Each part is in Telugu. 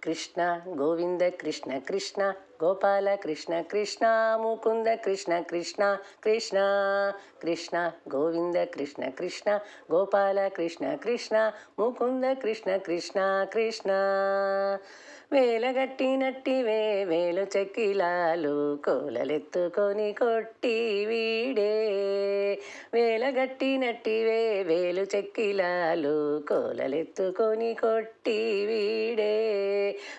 Krishna, Govinda, Krishna, Krishna, Gopala Krishna Krishna Mukunda Krishna Krishna Krishna Krishna Govinda Krishna Krishna Gopala Krishna Krishna Mukunda Krishna Krishna Krishna. వేలగట్టి నట్టివే వేలు చెక్కిలాలు కోలలెత్తుకొని కొట్టి వీడే. వేలగట్టి నట్టివే వేలు చెక్కిలాలు కోలలెత్తుకొని కొట్టి వీడే.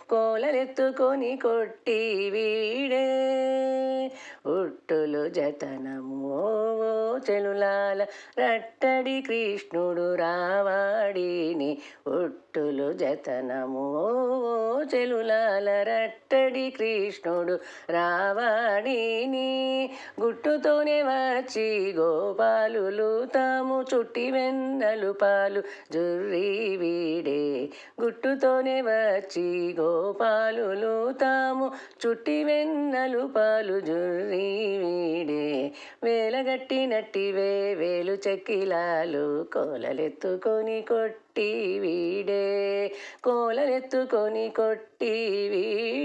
కోలలెత్తుకొని కొట్టి వీడే. ఉట్టులు జతనము ఓ చెలులాల రట్టడి కృష్ణుడు రావాడిని. ఉట్టులు జతనము ఓ చెలులాల రట్టడి కృష్ణుడు రావాడిని. గుట్టుతోనే వచ్చి గోపాలులు తాము చుట్టి వెన్నలు పాలు జుర్రి వీడే. గుట్టుతోనే వచ్చి గోపాలులు తాము చుట్టి వెన్నలు పాలు జుర్రి వీడే. వేలగట్టినట్టివే వేలు చెక్కిలాలు కోలలెత్తుకొని కొట్టి వీడే. కోలలెత్తుకొని కొట్టి వీడే.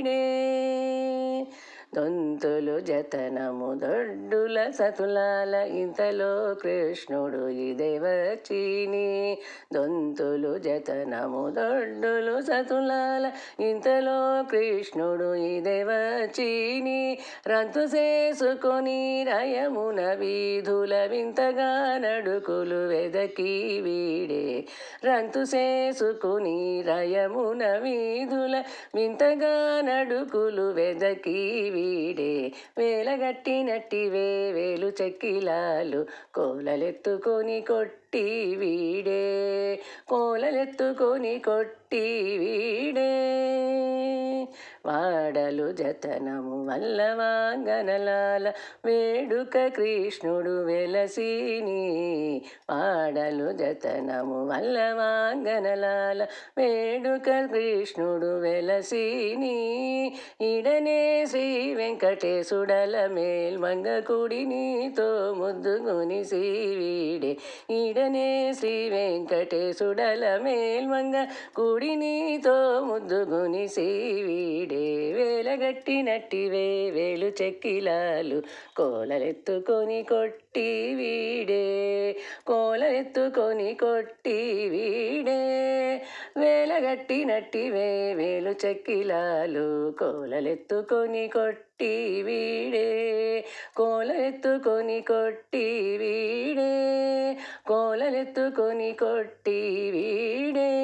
దొంతులు జతనము దొడ్డుల సతులాల ఇంతలో కృష్ణుడు ఇదే వచ్చిని దొంతులు జతనము దొడ్డులు సతులాల ఇంతలో కృష్ణుడు ఇదే వచ్చిని రంతు చేసుకొని రయమున వీధుల వింతగా నడుకులు వెదకి వీడే. రంతు చేసుకుని రయమున వీధుల వింతగా నడుకులు వెదకి వీడే. వేలగట్టినట్టివే వేలు చెక్కిలాలు కోలలెత్తుకొని కొట్టి వీడే. కోలలెత్తుకొని కొట్టి వీడే. వాడలు జతనము వల్లవాంగనలాల వేడుక కృష్ణుడు వెలసిని. వాడలు జతనము వల్లవాంగనలాల వేడుక కృష్ణుడు వెలసిని. ఇడనే శ్రీ వెంకటేశుడల మేల్మంగ కుడి నీతో ముద్దుగుని వీడే. వీడనే శ్రీ వెంకటేశుడల మేల్మంగ కూడి నీతో ముద్దుగుని వీడే వేలగట్టి నట్టివే వేలు చెక్కిలాలు. కోలలెత్తుకొని కొట్టి వీడే. కోలెత్తుకొని కొట్టి వీడే. వేలగట్టి నట్టివే వేలు చెక్కిలాలు. కోలలెత్తుకొని కొట్టి కొట్టి వీడే. కోలెత్తుకొని కొట్టి వీడే. కోలెత్తుకొని కొట్టి వీడే.